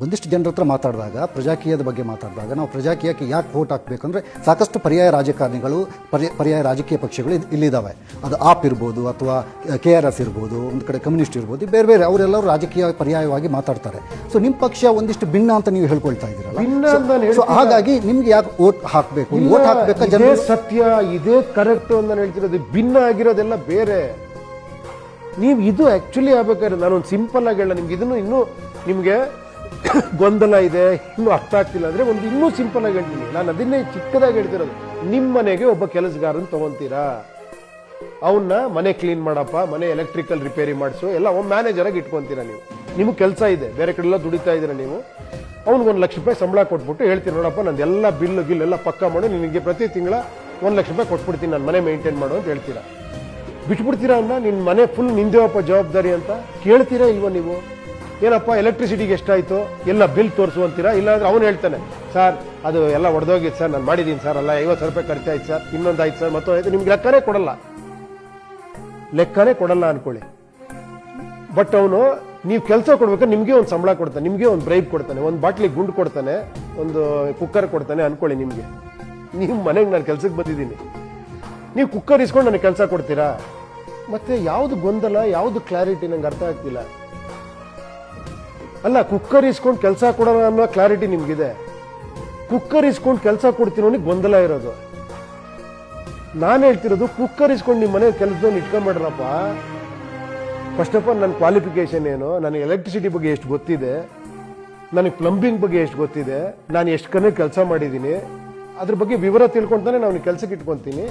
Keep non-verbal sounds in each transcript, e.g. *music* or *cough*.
ಒಂದಿಷ್ಟು ಜನರ ಹತ್ರ ಮಾತಾಡಿದಾಗ ಪ್ರಜಾಕೀಯದ ಬಗ್ಗೆ ಮಾತಾಡಿದಾಗ ನಾವು ಪ್ರಜಾಕೀಯಕ್ಕೆ ಯಾಕೆ ವೋಟ್ ಹಾಕಬೇಕಂದ್ರೆ ಸಾಕಷ್ಟು ಪರ್ಯಾಯ ರಾಜಕಾರಣಿಗಳು ಪರ್ಯ- ಪರ್ಯಾಯ ರಾಜಕೀಯ ಪಕ್ಷಗಳು ಇಲ್ಲಿದ್ದಾವೆ. ಅದು ಆಪ್ ಇರ್ಬೋದು ಅಥವಾ ಕೆ ಆರ್ ಎಸ್ ಇರ್ಬೋದು ಒಂದು ಕಡೆ ಕಮ್ಯುನಿಸ್ಟ್ ಇರ್ಬೋದು ಬೇರೆ ಬೇರೆ ಅವರೆಲ್ಲರೂ ರಾಜಕೀಯ ಪರ್ಯಾಯವಾಗಿ ಮಾತಾಡ್ತಾರೆ. ಸೊ ನಿಮ್ಮ ಪಕ್ಷ ಒಂದಿಷ್ಟು ಭಿನ್ನ ಅಂತ ನೀವು ಹೇಳ್ಕೊಳ್ತಾ ಇದ್ದೀರಲ್ಲ? ಭಿನ್ನ ಅಂತ ನಾನು ಸೊ ಹಾಗಾಗಿ ನಿಮ್ಗೆ ಯಾಕೆ ವೋಟ್ ಹಾಕಬೇಕು? ವೋಟ್ ಹಾಕಬೇಕು ಜನರು? ಜನ ಸತ್ಯ ಇದೇ ಕರೆಕ್ಟ್ ಅಂತ ಹೇಳ್ತಿರೋದು. ಭಿನ್ನ ಆಗಿರೋದೆಲ್ಲ ಬೇರೆ. ನೀವು ಇದು ಆಕ್ಚುಲಿ ಆಗ್ಬೇಕಾದ್ರೆ ನಾನೊಂದು ಸಿಂಪಲ್ ಆಗಿ ಹೇಳ ನಿಮ್ಗೆ ಇದನ್ನು ಇನ್ನೂ ನಿಮಗೆ *coughs* ಗೊಂದಲ ಇದೆ, ಇನ್ನೂ ಅರ್ಥ ಆಗ್ತಿಲ್ಲ ಅಂದರೆ ಒಂದು ಇನ್ನೂ ಸಿಂಪಲ್ ಆಗಿ ಹೇಳ್ತೀನಿ. ನಾನು ಅದನ್ನೇ ಚಿಕ್ಕದಾಗಿ ಹೇಳ್ತಿರೋದು. ನಿಮ್ಮ ಮನೆಗೆ ಒಬ್ಬ ಕೆಲಸಗಾರನ ತಗೊಂತೀರಾ? ಅವನ್ನ ಮನೆ ಕ್ಲೀನ್ ಮಾಡಪ್ಪ, ಮನೆ ಎಲೆಕ್ಟ್ರಿಕಲ್ ರಿಪೇರಿ ಮಾಡಿಸು, ಎಲ್ಲ ಮ್ಯಾನೇಜರ್ ಆಗಿ ಇಟ್ಕೊಂತೀರಾ ನೀವು. ನಿಮ್ಗೆ ಕೆಲಸ ಇದೆ, ಬೇರೆ ಕಡೆ ಎಲ್ಲ ದುಡಿತಾ ಇದ್ದೀರಾ ನೀವು? ಅವ್ನಿಗೆ ಲಕ್ಷ ರೂಪಾಯಿ ಸಂಬಳ ಕೊಟ್ಬಿಟ್ಟು ಹೇಳ್ತೀನಿ, ನೋಡಪ್ಪ, ನಂದು ಎಲ್ಲ ಬಿಲ್, ಗಿಲ್ ಎಲ್ಲ ಪಕ್ಕ ಮಾಡು, ನಿನಗೆ ಪ್ರತಿ ತಿಂಗಳ ಒಂದು ಲಕ್ಷ ರೂಪಾಯಿ ಕೊಟ್ಬಿಡ್ತೀನಿ, ನಾನು ಮನೆ ಮೇಂಟೈನ್ ಮಾಡು ಅಂತ ಹೇಳ್ತೀರಾ? ಬಿಟ್ಬಿಡ್ತೀರಾ ಅವನ್ನ ನಿನ್ನ ಮನೆ ಫುಲ್ ನಿಂದೇವಪ್ಪ ಜವಾಬ್ದಾರಿ ಅಂತ ಕೇಳ್ತೀರಾ ಇಲ್ವೋ ನೀವು? ಏನಪ್ಪ ಎಲೆಕ್ಟ್ರಿಸಿಟಿಗೆ ಎಷ್ಟಾಯ್ತು? ಎಲ್ಲ ಬಿಲ್ ತೋರಿಸು ಅಂತೀರಾ? ಇಲ್ಲಾಂದ್ರೆ ಅವನು ಹೇಳ್ತಾನೆ, ಸರ್, ಅದು ಎಲ್ಲ ಒಡೆದೋಗಿತ್ತು ಸರ್, ನಾನು ಮಾಡಿದ್ದೀನಿ ಸರ್, ಅಲ್ಲ ಐವತ್ತು ಸಾವಿರ ರೂಪಾಯಿ ಖರ್ಚಾಯ್ತು ಸರ್ ಇನ್ನೊಂದು ಆಯ್ತು ಸರ್ ಮತ್ತೊಂದು ಆಯ್ತು ನಿಮ್ಗೆ ಲೆಕ್ಕನೇ ಕೊಡಲ್ಲ. ಲೆಕ್ಕನೇ ಕೊಡಲ್ಲ ಅನ್ಕೊಳ್ಳಿ. ಬಟ್ ಅವನು, ನೀವು ಕೆಲಸ ಕೊಡ್ಬೇಕಾದ್ರೆ ನಿಮಗೆ ಒಂದು ಸಂಬಳ ಕೊಡ್ತಾನೆ, ನಿಮಗೆ ಒಂದು ಬ್ರೈಬ್ ಕೊಡ್ತಾನೆ, ಒಂದು ಬಾಟ್ಲಿ ಗುಂಡು ಕೊಡ್ತಾನೆ, ಒಂದು ಕುಕ್ಕರ್ ಕೊಡ್ತಾನೆ ಅನ್ಕೊಳ್ಳಿ ನಿಮಗೆ. ನೀವು ಮನೆಗೆ ನಾನು ಕೆಲ್ಸಕ್ಕೆ ಬಂದಿದ್ದೀನಿ. ನೀವು ಕುಕ್ಕರ್ ಇಸ್ಕೊಂಡು ನನಗೆ ಕೆಲಸ ಕೊಡ್ತೀರಾ? ಮತ್ತೆ ಯಾವುದು ಗೊಂದಲ, ಯಾವ್ದು ಕ್ಲಾರಿಟಿ ನಂಗೆ ಅರ್ಥ ಆಗ್ತಿಲ್ಲ. ಅಲ್ಲ ಕುಕ್ಕರ್ ಇಸ್ಕೊಂಡು ಕೆಲಸ ಕೊಡೋಣ ಅನ್ನೋ ಕ್ಲಾರಿಟಿ ನಿಮಗಿದೆ. ಕುಕ್ಕರ್ ಇಸ್ಕೊಂಡು ಕೆಲಸ ಕೊಡ್ತೀನೋ ಗೊಂದಲ ಇರೋದು. ನಾನು ಹೇಳ್ತಿರೋದು ಕುಕ್ಕರ್ ಇಸ್ಕೊಂಡು ನಿಮ್ಮ ಮನೆ ಕೆಲಸದವ್ನು ಇಟ್ಕೊಂಬೇಡ್ರಪ್ಪ ಫಸ್ಟ್ ಆಫ್ ಆಲ್ ನನ್ನ ಕ್ವಾಲಿಫಿಕೇಶನ್ ಏನು? ನನಗೆ ಎಲೆಕ್ಟ್ರಿಸಿಟಿ ಬಗ್ಗೆ ಎಷ್ಟು ಗೊತ್ತಿದೆ? ನನಗೆ ಪ್ಲಂಬಿಂಗ್ ಬಗ್ಗೆ ಎಷ್ಟು ಗೊತ್ತಿದೆ? ನಾನು ಎಷ್ಟು ಕಡೆ ಕೆಲಸ ಮಾಡಿದ್ದೀನಿ ಅದ್ರ ಬಗ್ಗೆ ವಿವರ ತಿಳ್ಕೊಂತಾನೆ ನಾನು ಕೆಲಸಕ್ಕೆ ಇಟ್ಕೊತೀನಿ.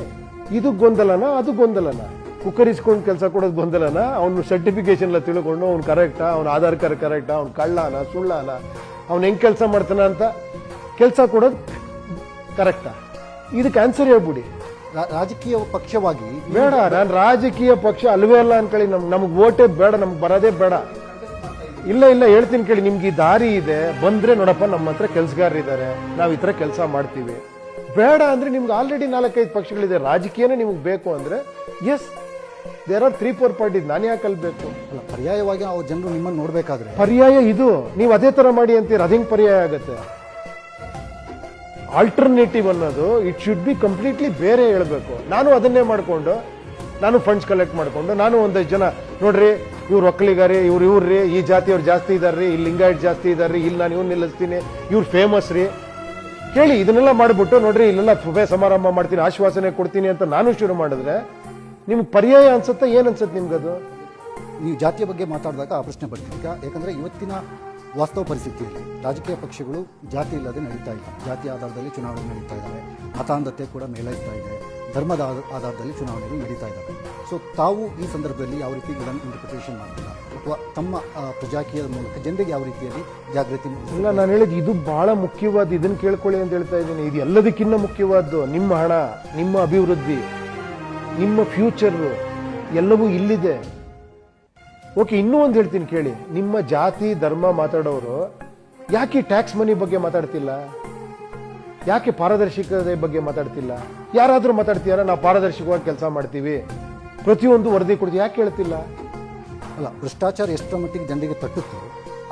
ಇದು ಗೊಂದಲನ? ಅದು ಗೊಂದಲನ? ಕುಕ್ಕರ್ ಇಸ್ಕೊಂಡು ಕೆಲಸ ಕೊಡೋದು ಬಂದಲ್ಲನ ಅವನು ಸರ್ಟಿಫಿಕೇಶನ್ ಎಲ್ಲ ತಿಳ್ಕೊಂಡು ಅವ್ನು ಕರೆಕ್ಟಾ ಅವ್ನ ಆಧಾರ್ ಕಾರ್ಡ್ ಕರೆಕ್ಟಾ ಅವ್ನು ಕಳ್ಳನ ಸುಳ್ಳನ ಅವ್ನು ಹೆಂಗೆ ಕೆಲಸ ಮಾಡ್ತಾನ ಅಂತ ಕೆಲಸ ಕೊಡೋದು ಕರೆಕ್ಟಾ ಇದಕ್ಕೆ ಆನ್ಸರ್ ಹೇಳ್ಬಿಡಿ. ರಾಜಕೀಯ ಪಕ್ಷವಾಗಿ ಬೇಡ ನಾನು ರಾಜಕೀಯ ಪಕ್ಷ ಅಲ್ವೇ ಅಲ್ಲ ಅನ್ಕೊಳ್ಳಿ ನಮ್ ನಮ್ಗೆ ಓಟೇ ಬೇಡ ನಮ್ಗೆ ಬರೋದೇ ಬೇಡ. ಇಲ್ಲ ಇಲ್ಲ ಹೇಳ್ತೀನಿ ಕೇಳಿ ನಿಮ್ಗೆ ಈ ದಾರಿ ಇದೆ ಬಂದ್ರೆ ನೋಡಪ್ಪ ನಮ್ಮ ಹತ್ರ ಕೆಲಸಗಾರರಿದ್ದಾರೆ ನಾವು ಈ ಥರ ಕೆಲಸ ಮಾಡ್ತೀವಿ. ಬೇಡ ಅಂದ್ರೆ ನಿಮ್ಗೆ ಆಲ್ರೆಡಿ ನಾಲ್ಕೈದು ಪಕ್ಷಗಳಿದೆ ರಾಜಕೀಯನೇ ನಿಮ್ಗೆ ಬೇಕು ಅಂದ್ರೆ yes there are three four parties ನಾನು ಯಾಕೆ ಕಲ್ಬೇಕು ಅಲ್ಲ, ಪರ್ಯಾಯವಾಗಿ ಅವ್ರ ಜನರು ನಿಮ್ಮನ್ನು ನೋಡಬೇಕಾದ್ರೆ. ಪರ್ಯಾಯ ಇದು. ನೀವು ಅದೇ ತರ ಮಾಡಿ ಅಂತೀರ ಅದ್ ಪರ್ಯಾಯ ಆಗತ್ತೆ? ಆಲ್ಟರ್ನೇಟಿವ್ ಅನ್ನೋದು ಇಟ್ ಶುಡ್ ಬಿ ಕಂಪ್ಲೀಟ್ಲಿ ಬೇರೆ ಹೇಳಬೇಕು. ನಾನು ಅದನ್ನೇ ಮಾಡಿಕೊಂಡು ನಾನು ಫಂಡ್ಸ್ ಕಲೆಕ್ಟ್ ಮಾಡಿಕೊಂಡು ನಾನು ಒಂದಷ್ಟು ಜನ ನೋಡ್ರಿ ಇವ್ರು ಒಕ್ಕಲಿಗಾರಿ ಇವ್ರು ಇವ್ರಿ ಈ ಜಾತಿಯವ್ರು ಜಾಸ್ತಿ ಇದಾರ್ರಿ ಇಲ್ಲಿ ಲಿಂಗಾಯಟ್ ಜಾಸ್ತಿ ಇದಾರ್ರಿ ಇಲ್ಲಿ ನಾನು ಇವ್ರು ನಿಲ್ಲಿಸ್ತೀನಿ ಇವ್ರು ಫೇಮಸ್ ರೀ. ಹೇಳಿ ಇದನ್ನೆಲ್ಲ ಮಾಡಿಬಿಟ್ಟು ನೋಡ್ರಿ ಇಲ್ಲೆಲ್ಲ ಸಭೆ ಸಮಾರಂಭ ಮಾಡ್ತೀನಿ ಆಶ್ವಾಸನೆ ಕೊಡ್ತೀನಿ ಅಂತ ನಾನು ಶುರು ಮಾಡಿದ್ರೆ ನಿಮ್ಗೆ ಪರ್ಯಾಯ ಅನ್ಸುತ್ತೆ ಏನ್ ಅನ್ಸುತ್ತೆ ನಿಮ್ಗದು ನೀವು ಜಾತಿಯ ಬಗ್ಗೆ ಮಾತಾಡಿದಾಗ ಆ ಪ್ರಶ್ನೆ ಬರ್ತೀನಿ ಈಗ ಯಾಕಂದ್ರೆ ಇವತ್ತಿನ ವಾಸ್ತವ ಪರಿಸ್ಥಿತಿಯಲ್ಲಿ ರಾಜಕೀಯ ಪಕ್ಷಗಳು ಜಾತಿ ಇಲ್ಲದೆ ನಡೀತಾ ಇಲ್ಲ. ಜಾತಿ ಆಧಾರದಲ್ಲಿ ಚುನಾವಣೆ ನಡೀತಾ ಇದ್ದಾವೆ. ಮತಾಂಧತೆ ಕೂಡ ಮೇಲಾಯ್ತಾ ಇದೆ. ಧರ್ಮದ ಆಧಾರದಲ್ಲಿ ಚುನಾವಣೆಗಳು ನಡೀತಾ ಇದ್ದಾವೆ. ಸೊ ತಾವು ಈ ಸಂದರ್ಭದಲ್ಲಿ ಯಾವ ರೀತಿ ಇದನ್ನು ಇಂಟರ್ಪ್ರಿಟೇಷನ್ ಮಾಡ್ತಿಲ್ಲ ಅಥವಾ ತಮ್ಮ ಪ್ರಜಾಕೀಯದ ಮೂಲಕ ಜನರಿಗೆ ಯಾವ ರೀತಿಯಲ್ಲಿ ಜಾಗೃತಿ? ಇಲ್ಲ ನಾನು ಹೇಳಿದ್ದು ಇದು ಬಹಳ ಮುಖ್ಯವಾದ ಇದನ್ನು ಕೇಳ್ಕೊಳ್ಳಿ ಅಂತ ಹೇಳ್ತಾ ಇದ್ದೀನಿ. ಇದು ಎಲ್ಲದಕ್ಕಿಂತ ಮುಖ್ಯವಾದ್ದು ನಿಮ್ಮ ಹಣ ನಿಮ್ಮ ಅಭಿವೃದ್ಧಿ. ನಿಮ್ಮ ಫ್ಯೂಚರ್ ಎಲ್ಲವೂ ಇಲ್ಲಿದೆ. ಓಕೆ ಇನ್ನೂ ಒಂದು ಹೇಳ್ತೀನಿ ಕೇಳಿ. ನಿಮ್ಮ ಜಾತಿ, ಧರ್ಮ ಮಾತಾಡೋರು ಯಾಕೆ ಟ್ಯಾಕ್ಸ್ ಮನಿ ಬಗ್ಗೆ ಮಾತಾಡ್ತಿಲ್ಲ? ಯಾಕೆ ಪಾರದರ್ಶಕತೆ ಬಗ್ಗೆ ಮಾತಾಡ್ತಿಲ್ಲ? ಯಾರಾದರೂ ಮಾತಾಡ್ತೀಯಾರ ನಾವು ಪಾರದರ್ಶಕವಾಗಿ ಕೆಲಸ ಮಾಡ್ತೀವಿ. ಪ್ರತಿಯೊಂದು ವರದಿ ಕೊಡ್ತೀವಿ. ಯಾಕೆ ಹೇಳ್ತಿಲ್ಲ ಅಲ್ಲ, ಭ್ರಷ್ಟಾಚಾರ ಎಷ್ಟರ ಮಟ್ಟಿಗೆ ಜನರಿಗೆ ತಟ್ಟುತ್ತೋ,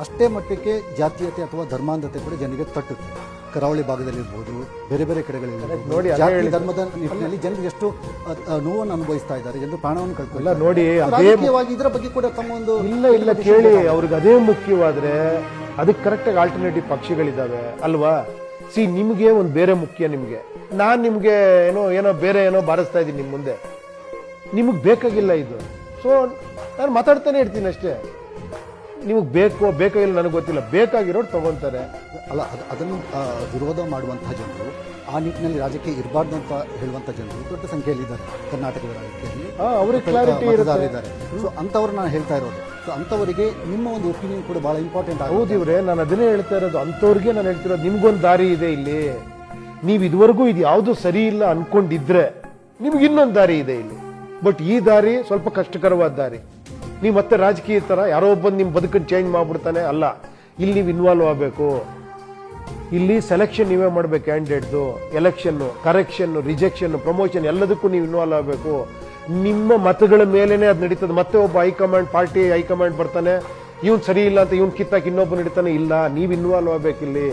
ಅಷ್ಟೇ ಮಟ್ಟಿಗೆ ಜಾತೀಯತೆ ಅಥವಾ ಧರ್ಮಾಂಧತೆ ಕೂಡ ಜನರಿಗೆ ತಟ್ಟುತ್ತೆ. ಕರಾವಳಿ ಭಾಗದಲ್ಲಿರ್ಬೋದು ಬೇರೆ ಬೇರೆ ಕಡೆಗಳಲ್ಲಿ ನೋಡಿ, ಅದೇ ಜಾತಿ ಹೇಳಿದ್ದು. ಧರ್ಮದ ನಿಟ್ಟಿನಲ್ಲಿ ಜನರು ಎಷ್ಟು ಅ, ಅ, ನೋವನ್ನು ಅನುಭವಿಸ್ತಾ ಇದ್ದಾರೆ ಜನರು ಪ್ರಾಣವನ್ನು ಇಲ್ಲ ಕಳ್ಕೊಳ್ಳಿ ನೋಡಿ ಅದೇ ರಾಜಕೀಯವಾಗಿ ಇದರ ಬಗ್ಗೆ ಕೂಡ ತಮ್ಮ ಒಂದು ಇಲ್ಲ ಇಲ್ಲ ಕೇಳಿ ಅವ್ರಿಗೆ ಅದೇ ಮುಖ್ಯವಾದ್ರೆ ಅದಕ್ಕೆ ಕರೆಕ್ಟಾಗಿ ಆಲ್ಟರ್ನೇಟಿವ್ ಪಕ್ಷಿಗಳಿದಾವೆ ಅಲ್ವಾ? ಸಿ ನಿಮ್ಗೆ ಒಂದು ಬೇರೆ ಮುಖ್ಯ ನಿಮ್ಗೆ. ನಾನ್ ನಿಮ್ಗೆ ಏನೋ ಏನೋ ಬೇರೆ ಏನೋ ಬಾರಿಸ್ತಾ ಇದ್ದೀನಿ ನಿಮ್ ಮುಂದೆ. ನಿಮಗೆ ಬೇಕಾಗಿಲ್ಲ ಇದು. ಸೊ ನಾನು ಮಾತಾಡ್ತಾನೆ ಇರ್ತೀನಿ ಅಷ್ಟೇ. ನಿಮಗೆ ಬೇಕೋ ಬೇಕಾಗಿಲ್ಲ ನನಗೆ ಗೊತ್ತಿಲ್ಲ. ಬೇಕಾಗಿರೋರು ತಗೊಂತಾರೆ. ಅಲ್ಲ ಅದು ಅದನ್ನು ವಿರೋಧ ಮಾಡುವಂತಹ ಜನರು ಆ ನಿಟ್ಟಿನಲ್ಲಿ ರಾಜಕೀಯ ಇರಬಾರ್ದು ಅಂತ ಹೇಳುವಂಥ ಜನರು ದೊಡ್ಡ ಸಂಖ್ಯೆಯಲ್ಲಿ ಇದ್ದಾರೆ. ಕರ್ನಾಟಕದ ರಾಜಕೀಯದಲ್ಲಿ ಅವ್ರಿಗೆ ಇರುತ್ತೆ. ಇದ್ದಾರೆ. ಸೊ ಅಂಥವ್ರು ನಾನು ಹೇಳ್ತಾ ಇರೋದು. ಸೊ ಅಂಥವರಿಗೆ ನಿಮ್ಮ ಒಂದು ಒಪಿನಿಯನ್ ಕೂಡ ಬಹಳ ಇಂಪಾರ್ಟೆಂಟ್ ಆಗೋದು ಹೌದು ಇವ್ರೆ ನಾನು ಅದನ್ನೇ ಹೇಳ್ತಾ ಇರೋದು. ಅಂಥವ್ರಿಗೆ ನಾನು ಹೇಳ್ತಿರೋದು ನಿಮ್ಗೊಂದು ದಾರಿ ಇದೆ ಇಲ್ಲಿ. ನೀವು ಇದುವರೆಗೂ ಇದು ಯಾವುದು ಸರಿ ಇಲ್ಲ ಅನ್ಕೊಂಡಿದ್ರೆ ನಿಮ್ಗೆ ಇನ್ನೊಂದು ದಾರಿ ಇದೆ ಇಲ್ಲಿ. ಬಟ್ ಈ ದಾರಿ ಸ್ವಲ್ಪ ಕಷ್ಟಕರವಾದ ದಾರಿ. ನೀವು ಮತ್ತೆ ರಾಜಕೀಯ ತರ ಯಾರೋ ಒಬ್ಬ ನಿಮ್ಮ ಬದುಕನ್ನು ಚೇಂಜ್ ಮಾಡ್ಬಿಡ್ತಾನೆ, ಅಲ್ಲ. ಇಲ್ಲಿ ನೀವು ಇನ್ವಾಲ್ವ್ ಆಗಬೇಕು. ಇಲ್ಲಿ ಸೆಲೆಕ್ಷನ್ ನೀವೇ ಮಾಡ್ಬೇಕು ಕ್ಯಾಂಡಿಡೇಟ್ದು ಎಲೆಕ್ಷನ್ ಕರೆಕ್ಷನ್ ರಿಜೆಕ್ಷನ್ ಪ್ರಮೋಷನ್ ಎಲ್ಲದಕ್ಕೂ ನೀವು ಇನ್ವಾಲ್ವ್ ಆಗಬೇಕು. ನಿಮ್ಮ ಮತಗಳ ಮೇಲೇನೆ ಅದು ನಡೀತದೆ. ಮತ್ತೆ ಒಬ್ಬ ಹೈಕಮಾಂಡ್, ಪಾರ್ಟಿ ಹೈಕಮಾಂಡ್ ಬರ್ತಾನೆ, ಇವ್ನು ಸರಿ ಇಲ್ಲ ಅಂತ ಇವ್ನು ಕಿತ್ತಾಕಿ ಇನ್ನೊಬ್ಬ ನಡೀತಾನೆ ಇಲ್ಲ. ನೀವು ಇನ್ವಾಲ್ವ್ ಆಗ್ಬೇಕಿಲ್ಲಿ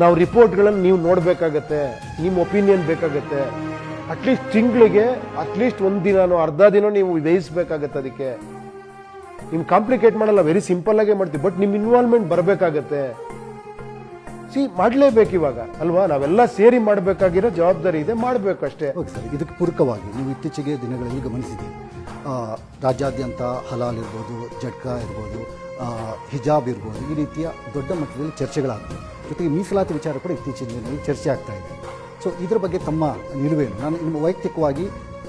ನಾವು ರಿಪೋರ್ಟ್ಗಳನ್ನು ನೀವು ನೋಡಬೇಕಾಗತ್ತೆ. ನಿಮ್ಮ ಒಪಿನಿಯನ್ ಬೇಕಾಗತ್ತೆ. ಅಟ್ಲೀಸ್ಟ್ ತಿಂಗಳಿಗೆ ಅಟ್ಲೀಸ್ಟ್ ಒಂದು ದಿನನೋ, ಅರ್ಧ ದಿನ ನೀವು ವ್ಯಯಿಸಬೇಕಾಗತ್ತೆ ಅದಕ್ಕೆ. ನಿಮ್ ಕಾಂಪ್ಲಿಕೇಟ್ ಮಾಡಲ್ಲ ವೆರಿ ಸಿಂಪಲ್ ಆಗೇ ಮಾಡ್ತೀವಿ. ಬಟ್ ನಿಮ್ ಇನ್ವಾಲ್ವ್ಮೆಂಟ್ ಬರಬೇಕಾಗತ್ತೆ. ಸಿ ಮಾಡಲೇಬೇಕು ಇವಾಗ, ಅಲ್ವಾ? ನಾವೆಲ್ಲ ಸೇರಿ ಮಾಡಬೇಕಾಗಿರೋ ಜವಾಬ್ದಾರಿ ಇದೆ ಮಾಡಬೇಕಷ್ಟೇ ಓಕೆ ಸರ್, ಇದಕ್ಕೆ ಪೂರಕವಾಗಿ ನೀವು ಇತ್ತೀಚೆಗೆ ದಿನಗಳಲ್ಲಿ ಗಮನಿಸಿದ್ದೀವಿ ರಾಜ್ಯಾದ್ಯಂತ ಹಲಾಲ್ ಇರ್ಬೋದು, ಜಟ್ಕಾ ಇರ್ಬೋದು ಹಿಜಾಬ್ ಇರ್ಬೋದು, ಈ ರೀತಿಯ ದೊಡ್ಡ ಮಟ್ಟದಲ್ಲಿ ಚರ್ಚೆಗಳಾಗ್ತವೆ. ಜೊತೆಗೆ ಮೀಸಲಾತಿ ವಿಚಾರ ಕೂಡ ಇತ್ತೀಚಿನ ದಿನಗಳಲ್ಲಿ ಚರ್ಚೆ ಆಗ್ತಾ ಇದೆ. ಸೊ ಇದರ ಬಗ್ಗೆ ತಮ್ಮ ನಿಲುವೇನು? ನಾನು ನಿಮ್ಮ ವೈಯಕ್ತಿಕವಾಗಿ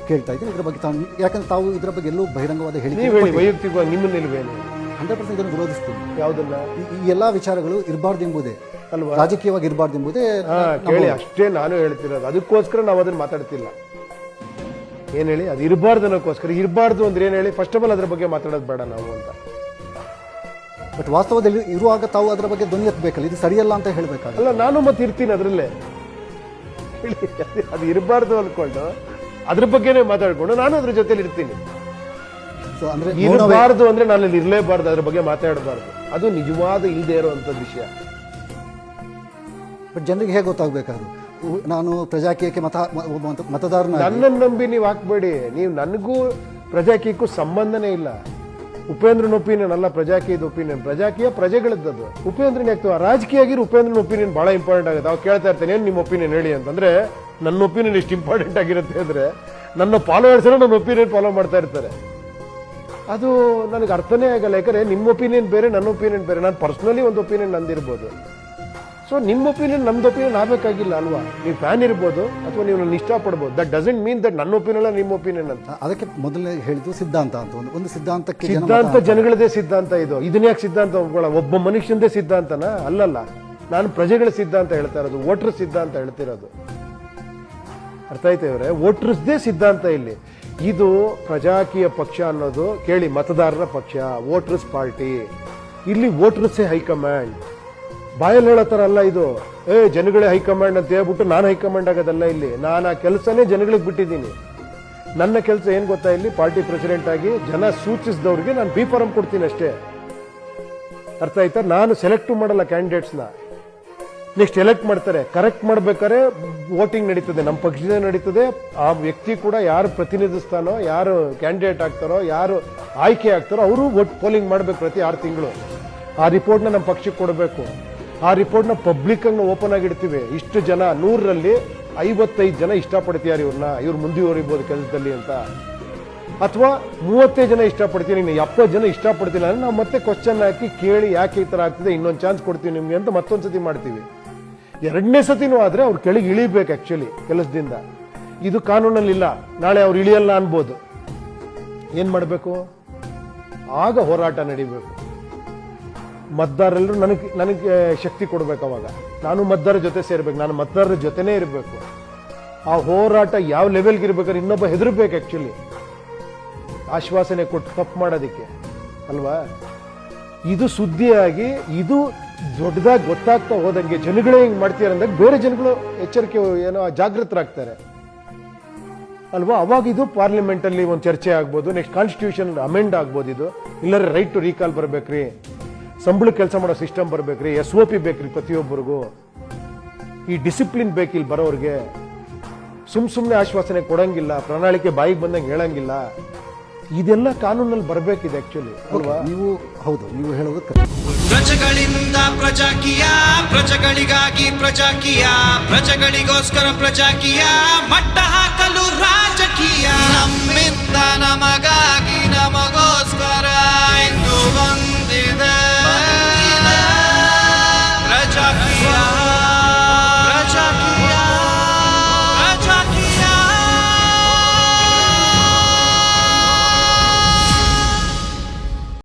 ಕೇಳ್ತಾ ಇದ್ದೀನಿ. ಇದರ ಬಗ್ಗೆ ತಾವು ಯಾಕಂದ್ರೆ ತಾವು ಇದರ ಬಗ್ಗೆ ಎಲ್ಲೂ ಬಹಿರಂಗವಾದ ನೀವ್ ಹೇಳಿಕೆ ಹೇಳಿ ವೈಯಕ್ತಿಕವಾಗಿ ನಿಮ್ಮ ನಿಲುವೇನು ಹಂಡ್ರೆಡ್ ಪರ್ಸೆಂಟ್ ಇದನ್ನು ವಿರೋಧಿಸ್ತೀನಿ. ಯಾವ್ದನ್ನ? ಈ- ಈ ಎಲ್ಲಾ ವಿಚಾರಗಳು ಇರಬಾರ್ದು ಎಂಬುದೇ ಅಲ್ವಾ? ರಾಜಕೀಯವಾಗಿ ಇರಬಾರ್ದು ಎಂಬುದೇ ಹಾ ಕೇಳಿ ಅಷ್ಟೇ ನಾನು ಹೇಳ್ತಿರೋದು. ಅದಕ್ಕೋಸ್ಕರ ನಾವು ಅದನ್ನ ಮಾತಾಡ್ತಿಲ್ಲ. ಏನ್ ಹೇಳಿ? ಅದು ಇರಬಾರ್ದು ಅನ್ನೋಕ್ಕೋಸ್ಕರ. ಇರಬಾರ್ದು ಅಂದ್ರೆ ಏನ್ ಹೇಳಿ? ಫಸ್ಟ್ ಆಫ್ ಆಲ್ ಅದ್ರ ಬಗ್ಗೆ ಮಾತಾಡೋದು ಬೇಡ ನಾವು ಅಂತ. ಬಟ್ ವಾಸ್ತವದಲ್ಲಿ ಇರುವಾಗ ತಾವು ಅದರ ಬಗ್ಗೆ ಧ್ವನಿ ಎತ್ತಬೇಕಲ್ಲ? ಇದು ಸರಿಯಲ್ಲ ಅಂತ ಹೇಳಬೇಕಾಗಲ್ಲ ಅಲ್ಲ ನಾನು ಮತ್ತೆ ಇರ್ತೀನಿ ಅದರಲ್ಲೇ. ಅದು ಇರಬಾರ್ದು ಅನ್ಕೊಂಡು. ಅದ್ರ ಬಗ್ಗೆನೇ ಮಾತಾಡ್ಕೊಂಡು ನಾನು ಅದ್ರ ಜೊತೆಲಿ ಇರ್ತೀನಿ. ಇರಬಾರದು ಅಂದ್ರೆ ನಾನು ಅಲ್ಲಿ ಇರಲೇಬಾರ್ದು ಅದ್ರ ಬಗ್ಗೆ ಮಾತಾಡಬಾರ್ದು. ಅದು ನಿಜವಾದ ಇಲ್ಲದೆ ಇರುವಂತ ವಿಷಯ. ಬಟ್ ಜನರಿಗೆ ಹೇಗೆ ಗೊತ್ತಾಗಬೇಕಾದ್ರು? ನಾನು ಪ್ರಜಾಕೀಯಕ್ಕೆ ಮತ ಮತದಾರನ ನನ್ನನ್ನು ನಂಬಿ ನೀವು ಹಾಕ್ಬೇಡಿ. ನೀವು ನನಗೂ ಪ್ರಜಾಕೀಯಕ್ಕೂ ಸಂಬಂಧನೇ ಇಲ್ಲ. ಉಪೇಂದ್ರನ ಒಪಿನಿಯನ್ ಅಲ್ಲ ಪ್ರಜಾಕೀಯದ ಒಪಿನಿಯನ್ ಪ್ರಜಾಕೀಯ ಪ್ರಜೆಗಳದ್ದು ಉಪೇಂದ್ರನ ಯಾಕೆ ರಾಜಕೀಯ ಆಗಿರೋ ಉಪೇಂದ್ರನ ಒಪಿನಿಯನ್ ಬಹಳ ಇಂಪಾರ್ಟೆಂಟ್ ಆಗುತ್ತೆ ಅವಾಗ ಕೇಳ್ತಾ ಇರ್ತೇನೆ ಏನು ನಿಮ್ಮ ಒಪಿನಿಯನ್ ಹೇಳಿ ಅಂತಂದ್ರೆ ನನ್ನ ಒಪಿನಿಯನ್ ಎಷ್ಟು ಇಂಪಾರ್ಟೆಂಟ್ ಆಗಿರುತ್ತೆ ಅಂದರೆ ನನ್ನ ಫಾಲೋವರ್ಸ್ ನನ್ನ ಒಪಿನಿಯನ್ ಫಾಲೋ ಮಾಡ್ತಾ ಇರ್ತಾರೆ. ಅದು ನನಗೆ ಅರ್ಥನೇ ಆಗಲ್ಲ. ಯಾಕಂದ್ರೆ ನಿಮ್ಮ ಒಪಿನಿಯನ್ ಬೇರೆ ನನ್ನ ಒಪಿನಿಯನ್ ಬೇರೆ. ನಾನು ಪರ್ಸ್ನಲಿ ಒಂದು ಒಪಿನಿಯನ್ ನಂದಿರ್ಬೋದು. ಸೊ ನಿಮ್ಮ ಒಪಿನಿಯನ್ ನಮ್ದು ಒಪಿನಿಯನ್ ಆಗಬೇಕಾಗಿಲ್ಲ ಅಲ್ವಾ? ನೀವು ಫ್ಯಾನ್ ಇರ್ಬೋದು ಅಥವಾ ನೀವು ನನ್ನ ಇಷ್ಟಪಡ್ಬೋದು. ದಟ್ ಡಸಂಟ್ ಮೀನ್ ದಟ್ ನನ್ನ ಒಪಿನಿಯನ್ ನಿಮ್ಮ ಒಪಿನಿಯನ್ ಅಂತ. ಅದಕ್ಕೆ ಮೊದಲೇ ಹೇಳಿದ್ದು ಸಿದ್ಧಾಂತ ಅಂತ ಒಂದು ಒಂದು ಸಿದ್ಧಾಂತಕ್ಕೆ ಸಿದ್ಧಾಂತ ಜನಗಳದೇ ಸಿದ್ಧಾಂತ ಇದು. ಇದನ್ನ ಯಾಕೆ ಸಿದ್ಧಾಂತ ಒಬ್ಬ ಮನುಷ್ಯಂದೇ ಸಿದ್ಧಾಂತನ? ಅಲ್ಲಲ್ಲ. ನಾನು ಪ್ರಜೆಗಳ ಸಿದ್ಧಾಂತ ಹೇಳ್ತಾ ಇರೋದು ವೋಟರ್ ಸಿದ್ಧಾಂತ ಹೇಳ್ತಿರೋದು. ಅರ್ಥ ಆಯ್ತಾ ಇವ್ರೆ? ವೋಟರ್ಸ್ದೇ ಸಿದ್ಧಾಂತ ಇಲ್ಲಿ. ಇದು ಪ್ರಜಾಕೀಯ ಪಕ್ಷ ಅನ್ನೋದು ಕೇಳಿ ಮತದಾರರ ಪಕ್ಷ, ವೋಟ್ರಸ್ ಪಾರ್ಟಿ. ಇಲ್ಲಿ ವೋಟ್ರಸ್ಸೇ ಹೈಕಮಾಂಡ್. ಬಾಯಲ್ಲಿ ಹೇಳೋ ಥರ ಅಲ್ಲ ಇದು. ಏ, ಜನಗಳೇ ಹೈಕಮಾಂಡ್ ಅಂತ ಹೇಳ್ಬಿಟ್ಟು ನಾನು ಹೈಕಮಾಂಡ್ ಆಗೋದಲ್ಲ ಇಲ್ಲಿ. ನಾನು ಆ ಕೆಲಸನೇ ಜನಗಳಿಗೆ ಬಿಟ್ಟಿದ್ದೀನಿ. ನನ್ನ ಕೆಲಸ ಏನು ಗೊತ್ತಾ ಇಲ್ಲಿ? ಪಾರ್ಟಿ ಪ್ರೆಸಿಡೆಂಟ್ ಆಗಿ ಜನ ಸೂಚಿಸಿದವ್ರಿಗೆ ನಾನು ಬಿ ಫಾರಂ ಕೊಡ್ತೀನಿ ಅಷ್ಟೇ. ಅರ್ಥ ಆಯ್ತಾ? ನಾನು ಸೆಲೆಕ್ಟ್ ಮಾಡಲ್ಲ ಕ್ಯಾಂಡಿಡೇಟ್ಸ್ನ ನೆಕ್ಸ್ಟ್ ಎಲೆಕ್ಟ್ ಮಾಡ್ತಾರೆ. ಕರೆಕ್ಟ್ ಮಾಡ್ಬೇಕಾದ್ರೆ ವೋಟಿಂಗ್ ನಡೀತದೆ. ನಮ್ಮ ಪಕ್ಷದ ನಡೀತದೆ. ಆ ವ್ಯಕ್ತಿ ಕೂಡ ಯಾರು ಪ್ರತಿನಿಧಿಸ್ತಾನೋ, ಯಾರು ಕ್ಯಾಂಡಿಡೇಟ್ ಆಗ್ತಾರೋ, ಯಾರು ಆಯ್ಕೆ ಆಗ್ತಾರೋ, ಅವರು ವೋಟ್ ಪೋಲಿಂಗ್ ಮಾಡ್ಬೇಕು ಪ್ರತಿ ಆರು ತಿಂಗಳು. ಆ ರಿಪೋರ್ಟ್ನ ನಮ್ಮ ಪಕ್ಷಕ್ಕೆ ಕೊಡಬೇಕು. ಆ ರಿಪೋರ್ಟ್ನ ಪಬ್ಲಿಕ್ ನಾವು ಓಪನ್ ಆಗಿಡ್ತೀವಿ ಇಷ್ಟು ಜನ, ನೂರರಲ್ಲಿ ಐವತ್ತೈದು ಜನ ಇಷ್ಟಪಡ್ತೀಯಾರ ಇವ್ರನ್ನ. ಇವ್ರು ಮುಂದುವರಿಬೋದು ಕೆಲಸದಲ್ಲಿ ಅಂತ. ಅಥವಾ ಮೂವತ್ತೈದು ಜನ ಇಷ್ಟಪಡ್ತೀನಿ ನೀನು ಎಪ್ಪತ್ತು ಜನ ಇಷ್ಟಪಡ್ತೀನಿ ಅಂದ್ರೆ ನಾವು ಮತ್ತೆ ಕ್ವಶನ್ ಹಾಕಿ ಕೇಳಿ ಯಾಕೆ ಈ ಥರ ಆಗ್ತಿದೆ, ಇನ್ನೊಂದು ಚಾನ್ಸ್ ಕೊಡ್ತೀವಿ ನಿಮಗೆ ಅಂತ ಮತ್ತೊಂದು ಸತಿ ಮಾಡ್ತೀವಿ. ಎರಡನೇ ಸತಿನೂ ಆದರೆ ಅವ್ರು ಕೆಳಗೆ ಇಳಿಬೇಕು ಆ್ಯಕ್ಚುಲಿ ಕೆಲಸದಿಂದ. ಇದು ಕಾನೂನಲ್ಲಿಲ್ಲ. ನಾಳೆ ಅವ್ರು ಇಳಿಯಲ್ಲ ಅನ್ಬೋದು. ಏನು ಮಾಡಬೇಕು? ಆಗ ಹೋರಾಟ ನಡಿಬೇಕು. ಮತದಾರರೆಲ್ಲರೂ ನನಗೆ ನನಗೆ ಶಕ್ತಿ ಕೊಡಬೇಕು ಅವಾಗ. ನಾನು ಮತದಾರರ ಜೊತೆ ಸೇರ್ಬೇಕು. ನಾನು ಮತದಾರರ ಜೊತೆನೇ ಇರಬೇಕು. ಆ ಹೋರಾಟ ಯಾವ ಲೆವೆಲ್ಗೆ ಇರ್ಬೇಕಾದ್ರೆ ಇನ್ನೊಬ್ಬ ಹೆದರ್ಬೇಕು ಆ್ಯಕ್ಚುಲಿ ಆಶ್ವಾಸನೆ ಕೊಟ್ಟು ತಪ್ಪು ಮಾಡೋದಕ್ಕೆ. ಅಲ್ವಾ? ಇದು ಸುದ್ದಿಯಾಗಿ, ಇದು ದೊಡ್ಡದಾಗಿ ಗೊತ್ತಾಗ್ತಾ ಹೋದಂಗೆ ಜನಗಳೇ ಹಿಂಗೆ ಮಾಡ್ತೀರ ಅಂದಾಗ ಬೇರೆ ಜನಗಳು ಎಚ್ಚರಿಕೆ ಏನೋ ಜಾಗೃತರಾಗ್ತಾರೆ. ಅಲ್ವಾ? ಅವಾಗ ಇದು ಪಾರ್ಲಿಮೆಂಟಲ್ಲಿ ಒಂದು ಚರ್ಚೆ ಆಗ್ಬೋದು ನೆಕ್ಸ್ಟ್ ಕಾನ್ಸ್ಟಿಟ್ಯೂಷನ್ ಅಮೆಂಡ್ ಆಗ್ಬೋದು ಇದು. ಇಲ್ಲರ ರೈಟ್ ಟು ರೀಕಾಲ್ ಬರಬೇಕ್ರಿ. ಸಂಬಳ ಕೆಲಸ ಮಾಡೋ ಸಿಸ್ಟಮ್ ಬರ್ಬೇಕ್ರಿ. ಎಸ್ ಒ ಪಿ ಬೇಕ್ರಿ ಪ್ರತಿಯೊಬ್ಬರಿಗೂ. ಈ ಡಿಸಿಪ್ಲಿನ್ ಬೇಕು ಇಲ್ಲಿ ಬರೋರಿಗೆ. ಸುಮ್ ಸುಮ್ಮನೆ ಆಶ್ವಾಸನೆ ಕೊಡಂಗಿಲ್ಲ, ಪ್ರಣಾಳಿಕೆ ಬಾಯಿಗೆ ಬಂದಂಗೆ ಹೇಳಂಗಿಲ್ಲ. ಇದೆಲ್ಲ ಕಾನೂನಲ್ಲಿ ಬರಬೇಕಿದೆ ಆಕ್ಚುಲಿ ಅಲ್ವಾ? ನೀವು ಹೌದು ನೀವು ಹೇಳೋದಕ್ಕೆ ಪ್ರಜೆಗಳಿಂದ ಪ್ರಜಾಕೀಯ ಪ್ರಜೆಗಳಿಗಾಗಿ ಪ್ರಜಾಕೀಯ ಪ್ರಜೆಗಳಿಗೋಸ್ಕರ ಪ್ರಜಾಕೀಯ ಮಟ್ಟ ಹಾಕಲು ರಾಜಕೀಯ. ನಮ್ಮಿಂದ ನಮಗ